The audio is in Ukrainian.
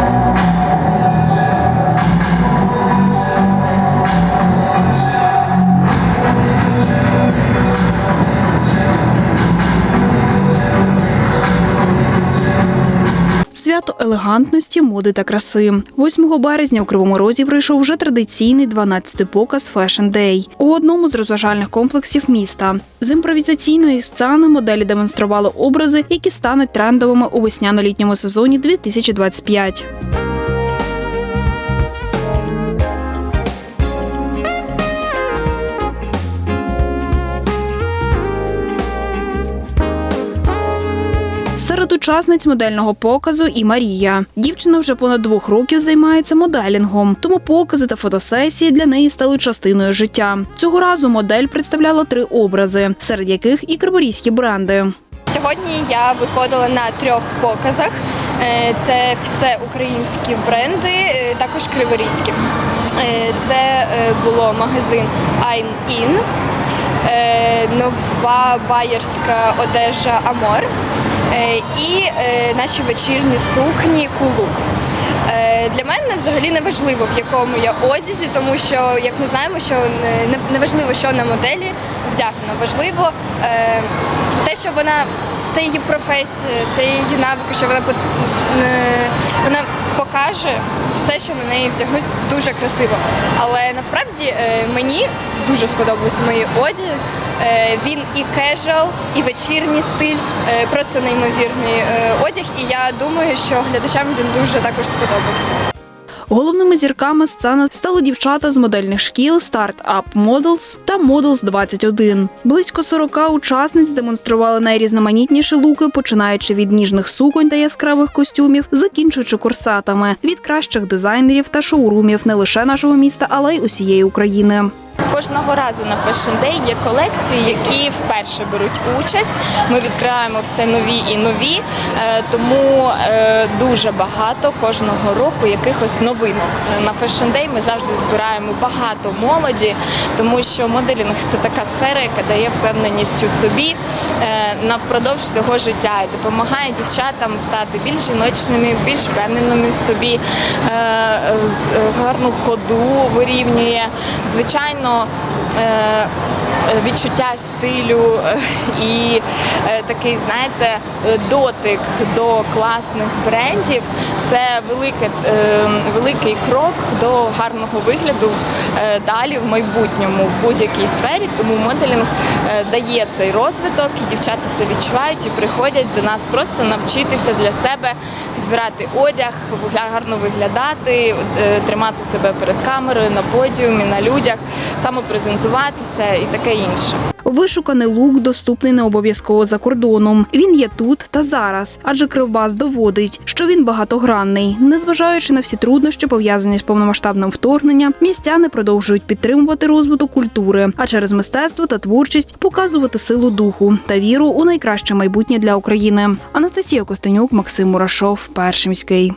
Thank you. Свято елегантності, моди та краси. 8 березня у Кривому Розі пройшов вже традиційний 12-й показ Fashion Day у одному з розважальних комплексів міста. З імпровізаційної сцени моделі демонстрували образи, які стануть трендовими у весняно-літньому сезоні 2025. Учасниць модельного показу і Марія. Дівчина вже понад двох років займається моделінгом, тому покази та фотосесії для неї стали частиною життя. Цього разу модель представляла три образи, серед яких і криворізькі бренди. Сьогодні я виходила на трьох показах. Е, Це все українські бренди, е, також криворізькі. Е, Це було магазин I'm In, нова байерська одежа Амор і е, наші вечірні сукні Кулук. Е, Для мене взагалі не важливо, в якому я одязі, тому що, як ми знаємо, що не- важливо, що на моделі вдягнено. Важливо е, те, що вона це її професія, це її навики, що вона вона покаже все, що на неї вдягнуть дуже красиво. Але насправді е, мені дуже сподобалися мої одяги. Е, Він і кежуал, і вечірній стиль, е, просто неймовірний одяг. І я думаю, що глядачам він дуже також сподобався. Головними зірками сцени стали дівчата з модельних шкіл Start Up Models та Models 21. Близько 40 учасниць демонстрували найрізноманітніші луки, починаючи від ніжних суконь та яскравих костюмів, закінчуючи курсатами від кращих дизайнерів та шоурумів не лише нашого міста, але й усієї України. Кожного разу на Fashion Day є колекції, які вперше беруть участь. Ми відкриваємо все нові і нові, е, тому е, дуже багато кожного року якихось новинок. На Fashion Day ми завжди збираємо багато молоді, тому що моделінг це така сфера, яка дає впевненість у собі е, на впродовж свого життя і допомагає дівчатам стати більш жіночними, більш впевненими в собі, гарну ходу вирівнює. Звичайно, е, відчуття стилю е, і е, такий, знаєте, дотик до класних брендів це велике, е, великий крок до гарного вигляду далі в майбутньому в будь-якій сфері. Тому моделінг дає цей розвиток, і дівчата це відчувають і приходять до нас просто навчитися для себе підбирати одяг, гарно виглядати, е, тримати себе перед камерою на подіумі, на людях, самопрезентуватися і таке інше. Вишуканий лук доступний не обов'язково за кордоном. Він є тут та зараз, адже Кривбас доводить, що він багатогранний. Незважаючи на всі труднощі, пов'язані з повномасштабним вторгненням, містяни продовжують підтримувати розвиток культури, а через мистецтво та творчість показувати силу духу та віру у найкраще майбутнє для України. Анастасія Костенюк, Максим Мурашов, Перший міський.